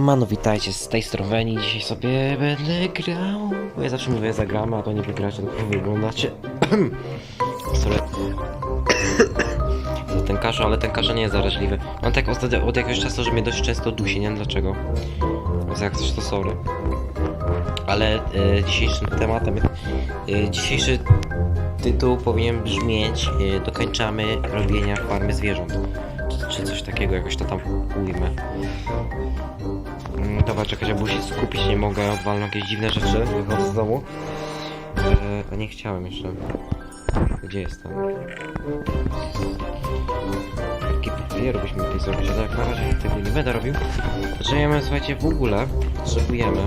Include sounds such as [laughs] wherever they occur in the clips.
Siemano, witajcie z tej strony i dzisiaj sobie będę grał. Bo ja zawsze mówię zagramy, a to nie wygracie, tylko wyglądacie. [coughs] Sorry. [coughs] Za ten kaszel, ale ten kaszel nie jest zaraźliwy. On tak od, od jakiegoś czasu, że mnie dość często dusi, nie wiem dlaczego. Więc jak coś to sorry. Ale e, dzisiejszym tematem, e, dzisiejszy tytuł powinien brzmieć e, Dokończamy robienia farmy zwierząt. Czy, czy coś takiego, jakoś to tam ujmę. Dobra, czekaj, bo się skupić nie mogę, odwalę jakieś dziwne rzeczy, wychodzę z domu. E, a nie chciałem jeszcze. Gdzie jestem? Papier byśmy tutaj zrobić, ale jak na razie tego nie będę robił. Potrzebujemy, słuchajcie, w ogóle potrzebujemy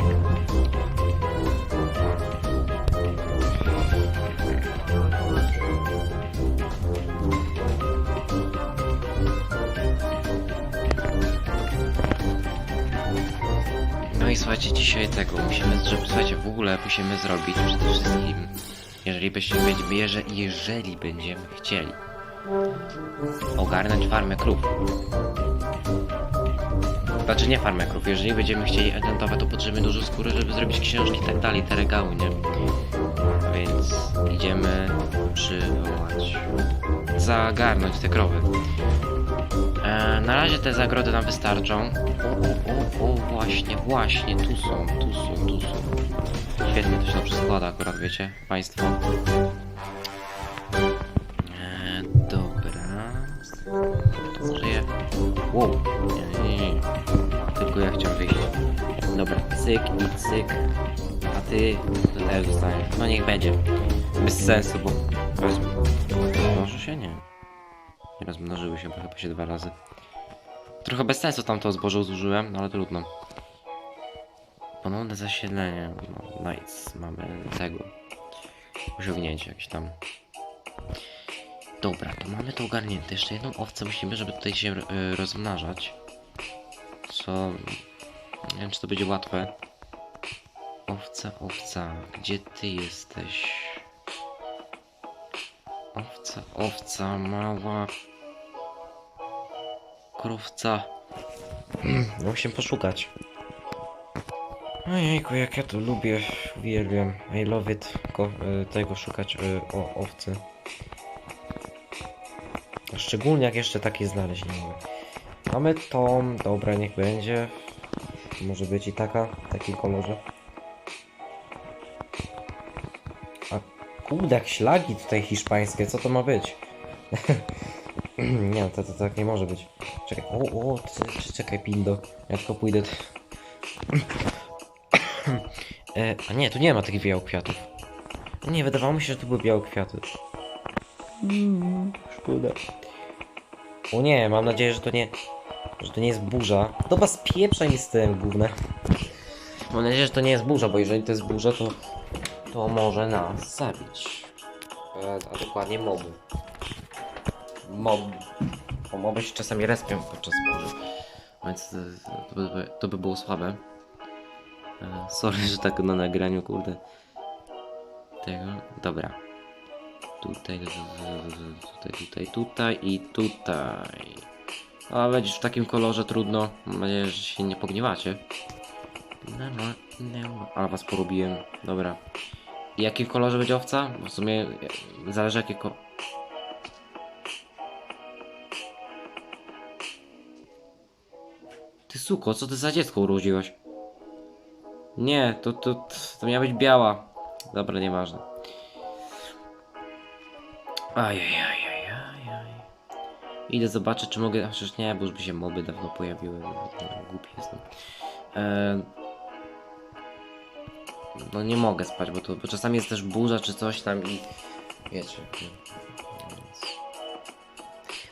i słuchajcie, dzisiaj tego musimy, że, słuchajcie, w ogóle musimy zrobić przede wszystkim, jeżeli byśmy, jeżeli, jeżeli będziemy chcieli ogarnąć farmę krów. Znaczy nie farmę krów, jeżeli będziemy chcieli edentować, to potrzebujemy dużo skóry, żeby zrobić książki i tak dalej, te regały, nie? Więc idziemy przywołać, zagarnąć te krowy. E, na razie te zagrody nam wystarczą. O, o, o, właśnie, właśnie, tu są, tu są, tu są. Świetnie to się dobrze składa akurat, wiecie, państwo. E, dobra. To żyje. Wow, nie, nie, nie. Tylko ja chciałem wyjść. Dobra, cyk i cyk. A ty też zostaniesz. No niech będzie. Bez sensu, bo... Wezmę. Może się nie. Rozmnożyły się, bo chyba się dwa razy. Trochę bez sensu tam to zboże zużyłem, no ale trudno. Ponowne zasilenie. No, nice. Mamy tego. Osiągnięcie jakieś tam. Dobra, to mamy to ogarnięte. Jeszcze jedną owcę musimy, żeby tutaj się y, rozmnażać. Co... Nie wiem, czy to będzie łatwe. Owca, owca. Gdzie ty jesteś? Owca, owca, mała krówca. Musimy poszukać. Ojejku, jak ja to lubię, uwielbiam. I love it. Ko y, tego szukać y, o owcy. Szczególnie jak jeszcze takiej znaleźć nie mogę. Mamy tą, dobra, niech będzie. Może być i taka, w takim kolorze. A kurde, jak ślagi tutaj hiszpańskie, co to ma być? [laughs] [clears throat] nie, to, to tak nie może być. Czekaj, o, o, c- czekaj, Pindo. Ja tylko pójdę. [clears throat] e, a nie, tu nie ma takich białych kwiatów. Nie, wydawało mi się, że tu były białe kwiaty. Mm, szkoda. O nie, mam nadzieję, że to nie. że to nie jest burza. Dobra, spieprzaj mi z tym gównem. Mam nadzieję, że to nie jest burza, bo jeżeli to jest burza, to. to może nas zabić. E, a dokładnie moby. Mob. Bo moby się czasami respią podczas burzy. Więc e, to by, to by było słabe. E, sorry, że tak na nagraniu, kurde. Tego. Dobra. Tutaj, tutaj, tutaj, tutaj i tutaj. A będziesz w takim kolorze trudno. Mam nadzieję, że się nie pogniewacie. No, no, no. Ale was porobiłem. Dobra. I jakim kolorze będzie owca? W sumie e, zależy jakie ko... Ty suko, co ty za dziecko urodziłaś? Nie, to, to, to miała być biała. Dobra, nieważne. Ajajajajajaj. Idę zobaczyć, czy mogę. Przecież nie, bo już by się moby dawno pojawiły. Głupi jestem. No nie mogę spać, bo, to, bo czasami jest też burza czy coś tam i. Wiecie. no,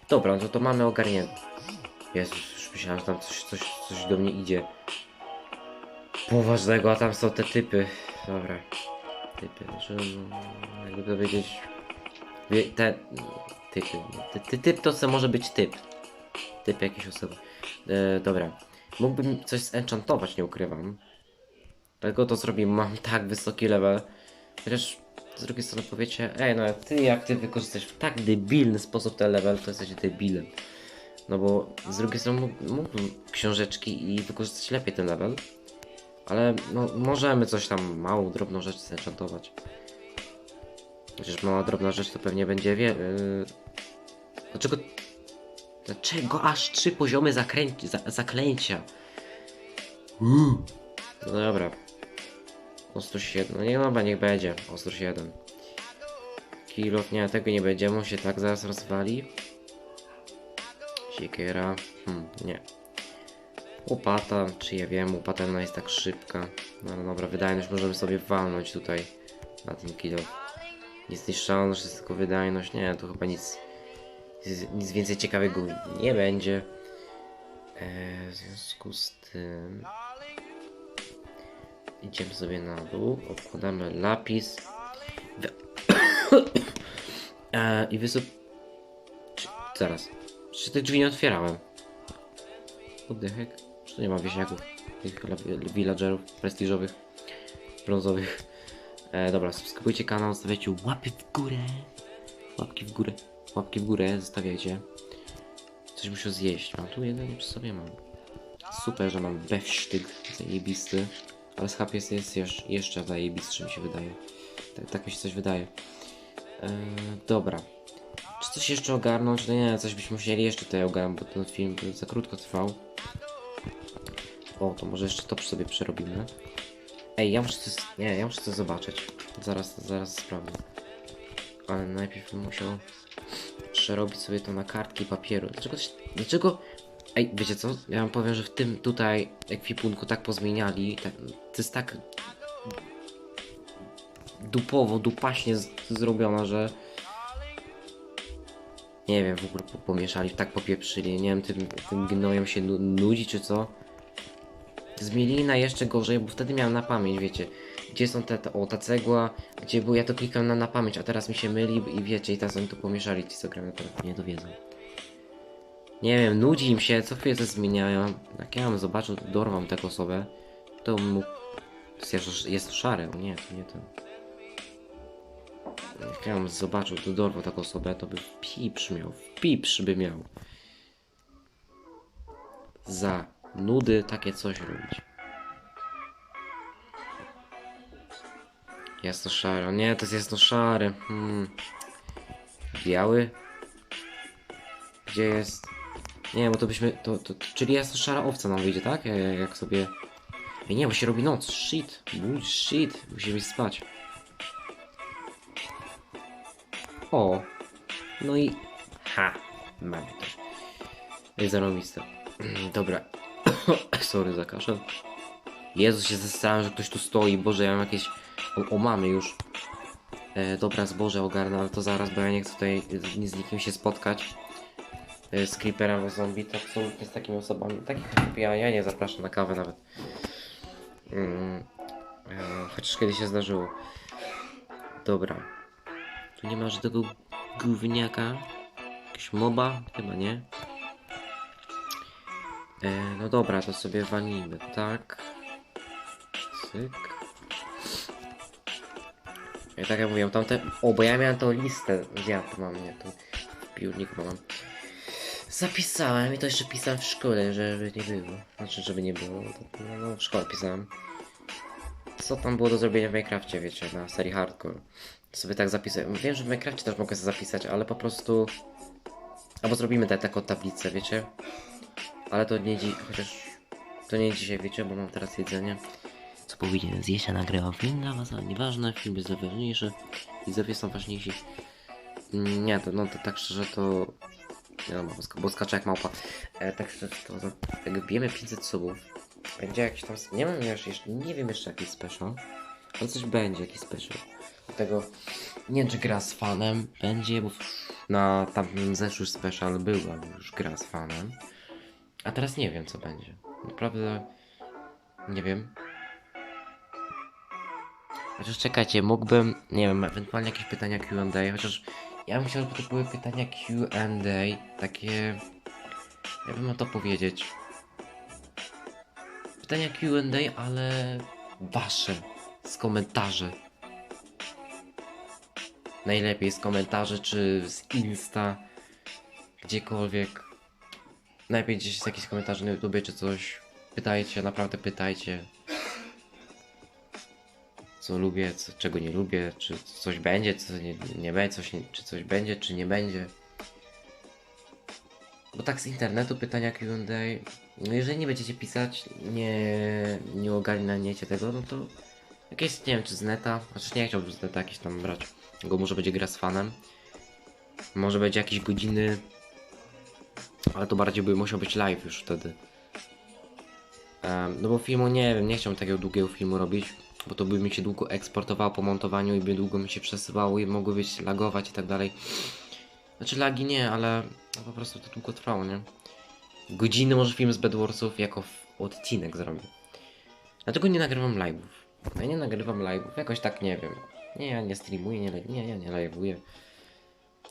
Dobra, no to mamy ogarnięte. Jezus, myślałem, że tam coś, coś, coś do mnie idzie. Poważnego, a tam są te typy. Dobra. Typy, że no, jakby powiedzieć. Wie- Te typy. Ty, ty, typ to co może być typ. Typ jakiejś osoby. E, dobra. Mógłbym coś zenchantować, nie ukrywam. Dlatego to zrobimy. Mam tak wysoki level. Chociaż z drugiej strony powiecie, ej no ty jak ty wykorzystasz w tak debilny sposób ten level, to jesteś debilem. No bo z drugiej strony mógł- mógłbym książeczki i wykorzystać lepiej ten level. Ale no, możemy coś tam, małą, drobną rzecz zenchantować. Chociaż mała, drobna rzecz to pewnie będzie wie... Yy... Dlaczego... Dlaczego aż trzy poziomy zakręci, za, zaklęcia? No dobra. Ostrość 1. No nie dobra, niech będzie. Ostrość 1. Kilof, nie, tego nie będzie. On się tak zaraz rozwali. Siekiera. Hmm, nie. Łopata, czy ja wiem, łopata jest tak szybka. No ale dobra, wydajność możemy sobie walnąć tutaj na ten kilo. Nic niszczalność, jest tylko wydajność. Nie, to chyba nic, nic, więcej ciekawego nie będzie. E, w związku z tym idziemy sobie na dół, odkładamy lapis Wy- [coughs] e, i wysyp... Zaraz, czy te drzwi nie otwierałem? Heck? Czy to nie ma wieśniaków? Tych la- villagerów prestiżowych, brązowych. E, dobra, subskrybujcie kanał, stawiajcie łapy w górę. Łapki w górę. Łapki w górę zostawiajcie. Coś muszę zjeść. Mam tu jeden przy sobie mam. Super, że mam bewsztyk zajebisty. Ale schab jest, jest jeszcze, jeszcze zajebistszy mi się wydaje. Tak, tak mi się coś wydaje. E, dobra. Czy coś jeszcze ogarnąć? No nie, coś byśmy musieli jeszcze tutaj ogarnąć, bo ten film za krótko trwał. O, to może jeszcze to sobie przerobimy. Ej, ja muszę coś... Nie, ja muszę coś zobaczyć. Zaraz, zaraz sprawdzę. Ale najpierw bym musiał przerobić sobie to na kartki papieru. Dlaczego... się- Dlaczego... Ej, wiecie co? Ja wam powiem, że w tym tutaj ekwipunku tak pozmieniali. Tak, to jest tak... Dupowo, dupaśnie zrobiona, że... Nie wiem, w ogóle po- pomieszali, tak popieprzyli. Nie wiem, tym, tym gnojem się nu nudzi, czy co? Zmienili na jeszcze gorzej, bo wtedy miałem na pamięć, wiecie. Gdzie są te, o, ta cegła, gdzie było, ja to klikam na, na pamięć, a teraz mi się myli i wiecie, i teraz oni to pomieszali, ci co grają telefonie, nie dowiedzą. Nie wiem, nudzi im się, co chwilę to zmieniają. Jak ja bym zobaczył, dorwam taką osobę, to mu... To jest, jest to szare, o nie, to nie ten. Jak ja bym zobaczył, to dorwał taką osobę, to by piprz miał, piprz by miał. Za nudy takie coś robić. Jest to szary. Nie, to jest, to szary. Hmm. Biały? Gdzie jest? Nie, bo to byśmy. To, to, czyli jest to szara owca nam wyjdzie, tak? Ja- ja- Jak sobie. Ej, nie, bo się robi noc. Shit. Bull shit. Musimy spać. O. No i. Ha. Mamy to. Zarobiste. [clears throat] Dobra. [coughs] Sorry za kaszel. Jezu, się zastanawiam, że ktoś tu stoi. Boże, ja mam jakieś... O, o mamy już. E, dobra, zboże ogarnę, ale to zaraz, bo ja nie chcę tutaj z, ni- z nikim się spotkać. E, z creeperem zombie, to absolutnie z takimi osobami. Takich ja, ja nie zapraszam na kawę nawet. Mm, e, chociaż kiedyś się zdarzyło. Dobra. Tu nie ma żadnego gówniaka. Jakiś moba? Chyba nie. E, no dobra, to sobie walimy, tak? Cyk. Ja tak jak mówiłem, tamte... O, bo ja miałem tą listę. Ja to mam? Nie, to w mam. Zapisałem i to jeszcze pisałem w szkole, żeby nie było. Znaczy, żeby nie było. To, no, w szkole pisałem. Co tam było do zrobienia w Minecrafcie, wiecie, na serii hardcore. Sobie tak zapisałem. Wiem, że w Minecrafcie też mogę sobie zapisać, ale po prostu... Albo zrobimy tak, taką tablicę, wiecie? Ale to nie dziś, chociaż to nie dzisiaj, wiecie, bo mam teraz jedzenie. Co powinienem zjeść, a nagrywam film dla was, ale nieważne, film jest ważniejszy, widzowie są ważniejsi. Nie, to no to tak szczerze to... Nie no, bo, sk- bo skaczę jak małpa. E, tak szczerze to, to jak bijemy 500 subów, będzie jakiś tam... Nie wiem jeszcze, nie wiem jeszcze jakiś special, ale coś będzie, jakiś special. Dlatego nie wiem, czy gra z fanem będzie, bo na tamtym zeszłym special była już gra z fanem. A teraz nie wiem, co będzie. Naprawdę nie wiem. Chociaż czekajcie, mógłbym, nie wiem, ewentualnie jakieś pytania Q&A, chociaż ja bym chciał, żeby to były pytania Q&A, takie, ja bym ma to powiedzieć. Pytania Q&A, ale wasze, z komentarzy. Najlepiej z komentarzy, czy z Insta, gdziekolwiek. najlepiej gdzieś jest jakiś komentarz na YouTubie czy coś. Pytajcie, naprawdę pytajcie. Co lubię, co, czego nie lubię, czy coś będzie, co nie, nie będzie, coś nie, czy coś będzie, czy nie będzie. Bo tak z internetu pytania Q&A, no jeżeli nie będziecie pisać, nie, nie ogarniacie tego, no to jakieś, nie wiem, czy z neta, znaczy nie chciałbym z neta jakieś tam brać, go może będzie gra z fanem, może będzie jakieś godziny, ale to bardziej by musiał być live już wtedy. Em, no bo filmu nie wiem, nie chciałbym takiego długiego filmu robić, bo to by mi się długo eksportowało po montowaniu i by długo mi się przesyłało i mogły być lagować i tak dalej. Znaczy lagi nie, ale no po prostu to długo trwało, nie? Godziny może film z Bedwarsów jako odcinek zrobię. Dlatego nie nagrywam live'ów. Ja nie nagrywam live'ów, jakoś tak nie wiem. Nie, ja nie streamuję, nie, nie, ja nie live'uję.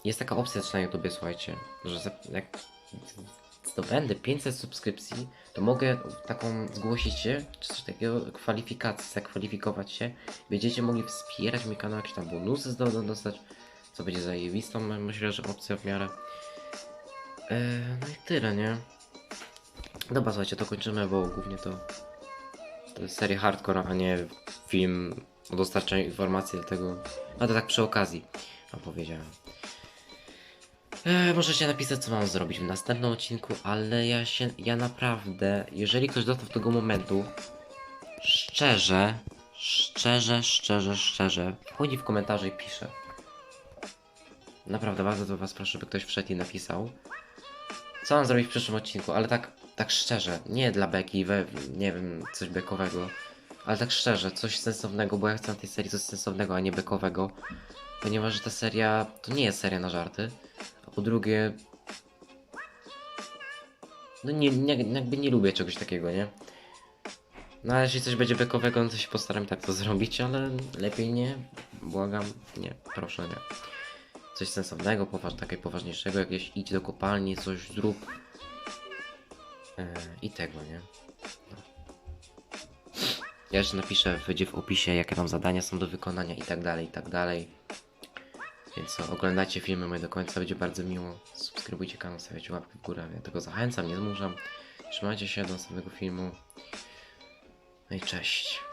Jest taka opcja na słuchajcie, że jak zdobędę 500 subskrypcji, to mogę taką zgłosić się, czy coś takiego, kwalifikacji, zakwalifikować się. Będziecie mogli wspierać mój kanał, jakieś tam bonusy dostać, co będzie zajebistą, myślę, że opcja w miarę. Eee, no i tyle, nie? Dobra, słuchajcie, to kończymy, bo głównie to, to jest seria hardcore, a nie film o dostarczaniu informacji, dlatego... A to tak przy okazji, wam powiedziałem. E, możecie napisać, co mam zrobić w następnym odcinku, ale ja się, ja naprawdę, jeżeli ktoś dotrwał do tego momentu, szczerze, szczerze, szczerze, szczerze, wchodzi w komentarze i pisze. Naprawdę, bardzo to was proszę, by ktoś wszedł i napisał, co mam zrobić w przyszłym odcinku, ale tak, tak szczerze, nie dla beki, we, nie wiem, coś bekowego, ale tak szczerze, coś sensownego, bo ja chcę na tej serii coś sensownego, a nie bekowego, ponieważ ta seria to nie jest seria na żarty. A po drugie, no nie, nie, jakby nie lubię czegoś takiego, nie? No ale jeśli coś będzie bekowego, no to się postaram tak to zrobić, ale lepiej nie, błagam, nie, proszę nie. Coś sensownego, poważ, takiego poważniejszego, jakieś idź do kopalni, coś zrób. E, I tego, nie? No. Ja jeszcze napiszę, będzie w opisie, jakie tam zadania są do wykonania i tak dalej, i tak dalej. Więc co, oglądajcie filmy moje do końca, będzie bardzo miło. Subskrybujcie kanał, stawiajcie łapkę w górę. Ja tego zachęcam, nie zmuszam. Trzymajcie się do następnego filmu. No i cześć.